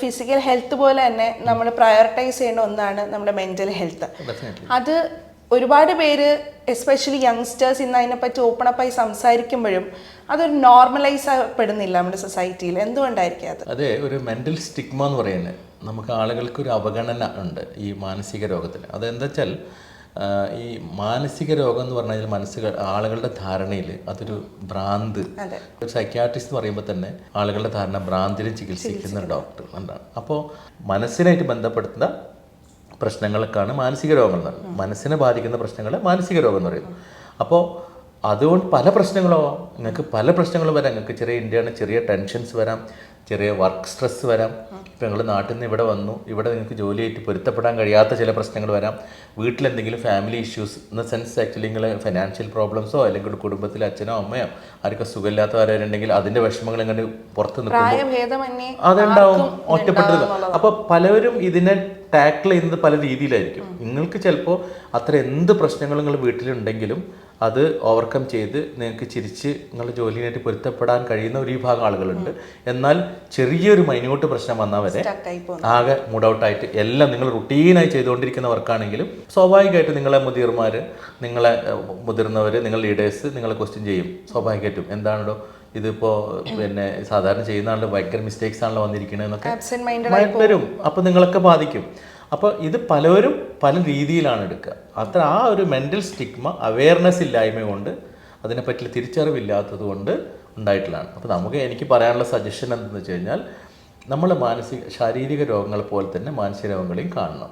Physical health പോലെ തന്നെ നമ്മൾ പ്രയോറിറ്റൈസ് ചെയ്യുന്ന ഒന്നാണ് നമ്മുടെ മെന്റൽ ഹെൽത്ത് അത് ഒരുപാട് പേര് എസ്പെഷ്യലി യങ്സ്റ്റേഴ്സ് ഇന്ന് അതിനെപ്പറ്റി ഓപ്പൺ അപ്പായി സംസാരിക്കുമ്പോഴും അതൊരു നോർമലൈസ് പെടുന്നില്ല നമ്മുടെ സൊസൈറ്റിയിൽ എന്തുകൊണ്ടായിരിക്കും അത്? അതെ ഒരു മെന്റൽ സ്റ്റിഗ്മ എന്ന് പറയുന്നത് നമുക്ക് ആളുകൾക്ക് ഒരു അവഗണന ഉണ്ട് ഈ മാനസിക രോഗത്തിന്. അതെന്താ വെച്ചാൽ ഈ മാനസിക രോഗം എന്ന് പറഞ്ഞു കഴിഞ്ഞാൽ മനസ്സുകൾ ആളുകളുടെ ധാരണയിൽ അതൊരു ഭ്രാന്ത്. ഒരു സൈക്യാട്രിസ്റ്റ് എന്ന് പറയുമ്പോൾ തന്നെ ആളുകളുടെ ധാരണ ഭ്രാന്തിനെ ചികിത്സിക്കുന്ന ഒരു ഡോക്ടർ എന്നാണ്. അപ്പോൾ മനസ്സിനായിട്ട് ബന്ധപ്പെടുത്തുന്ന പ്രശ്നങ്ങൾക്കാണ് മാനസിക രോഗങ്ങൾ എന്ന് പറയുന്നത്. മനസ്സിനെ ബാധിക്കുന്ന പ്രശ്നങ്ങളെ മാനസിക രോഗം എന്ന് പറയുന്നു അപ്പോൾ അതുകൊണ്ട് പല പ്രശ്നങ്ങളോ നിങ്ങൾക്ക് പല പ്രശ്നങ്ങളും വരാം. നിങ്ങൾക്ക് ചെറിയ ഇന്ത്യയാണ് ചെറിയ ടെൻഷൻസ് വരാം ചെറിയ വർക്ക് സ്ട്രെസ് വരാം. ഇപ്പം നിങ്ങൾ നാട്ടിൽ നിന്ന് ഇവിടെ വന്നു. ഇവിടെ നിങ്ങൾക്ക് ജോലിയായിട്ട് പൊരുത്തപ്പെടാൻ കഴിയാത്ത ചില പ്രശ്നങ്ങൾ വരാം. വീട്ടിലെന്തെങ്കിലും ഫാമിലി ഇഷ്യൂസ് എന്ന സെൻസ് ആക്ച്വലി നിങ്ങൾ ഫിനാൻഷ്യൽ പ്രോബ്ലംസോ അല്ലെങ്കിൽ കുടുംബത്തിൽ അച്ഛനോ അമ്മയോ ആർക്കോ സുഖമില്ലാത്തവരുണ്ടെങ്കിൽ അതിന്റെ വിഷമങ്ങൾ ഇങ്ങനെ പുറത്ത് നിൽക്കും അതുണ്ടാവും ഒറ്റപ്പെട്ടത് അപ്പോൾ അപ്പൊ പലവരും ഇതിനെ ടാക്കിൾ ചെയ്യുന്നത് പല രീതിയിലായിരിക്കും. നിങ്ങൾക്ക് ചിലപ്പോൾ അത്ര എന്ത് പ്രശ്നങ്ങൾ നിങ്ങൾ വീട്ടിലുണ്ടെങ്കിലും അത് ഓവർകം ചെയ്ത് നിങ്ങൾക്ക് ചിരിച്ച് നിങ്ങളുടെ ജോലിയായിട്ട് പൊരുത്തപ്പെടാൻ കഴിയുന്ന ഒരു വിഭാഗം ആളുകളുണ്ട്. എന്നാൽ ചെറിയൊരു മൈന്യൂട്ട് പ്രശ്നം വന്നാൽ വരെ ആകെ മൂഡ് ഔട്ടായിട്ട് എല്ലാം നിങ്ങൾ റുട്ടീനായി ചെയ്തുകൊണ്ടിരിക്കുന്ന വർക്കാണെങ്കിലും സ്വാഭാവികമായിട്ട് നിങ്ങളെ മുതിർമാർ നിങ്ങളെ മുതിർന്നവർ നിങ്ങളുടെ ലീഡേഴ്സ് നിങ്ങളെ ക്വസ്റ്റ്യൻ ചെയ്യും. സ്വാഭാവികമായിട്ടും. എന്താണല്ലോ ഇതിപ്പോൾ പിന്നെ സാധാരണ ചെയ്യുന്ന ആളുടെ ഭയങ്കര മിസ്റ്റേക്സ് ആണല്ലോ വന്നിരിക്കണെന്നൊക്കെ വരും. അപ്പോൾ നിങ്ങളൊക്കെ ബാധിക്കും. അപ്പോൾ ഇത് പലവരും പല രീതിയിലാണ് എടുക്കുക. അത്ര ആ ഒരു മെന്റൽ സ്റ്റിഗ്മ അവയർനെസ് ഇല്ലായ്മ കൊണ്ട് അതിനെപ്പറ്റി തിരിച്ചറിവില്ലാത്തത് കൊണ്ട് ഉണ്ടായിട്ടുള്ളതാണ്. അപ്പോൾ നമുക്ക് എനിക്ക് പറയാനുള്ള സജഷൻ എന്തെന്ന് വെച്ച് കഴിഞ്ഞാൽ നമ്മൾ മാനസിക ശാരീരിക രോഗങ്ങളെ പോലെ തന്നെ മാനസിക രോഗങ്ങളെയും കാണണം.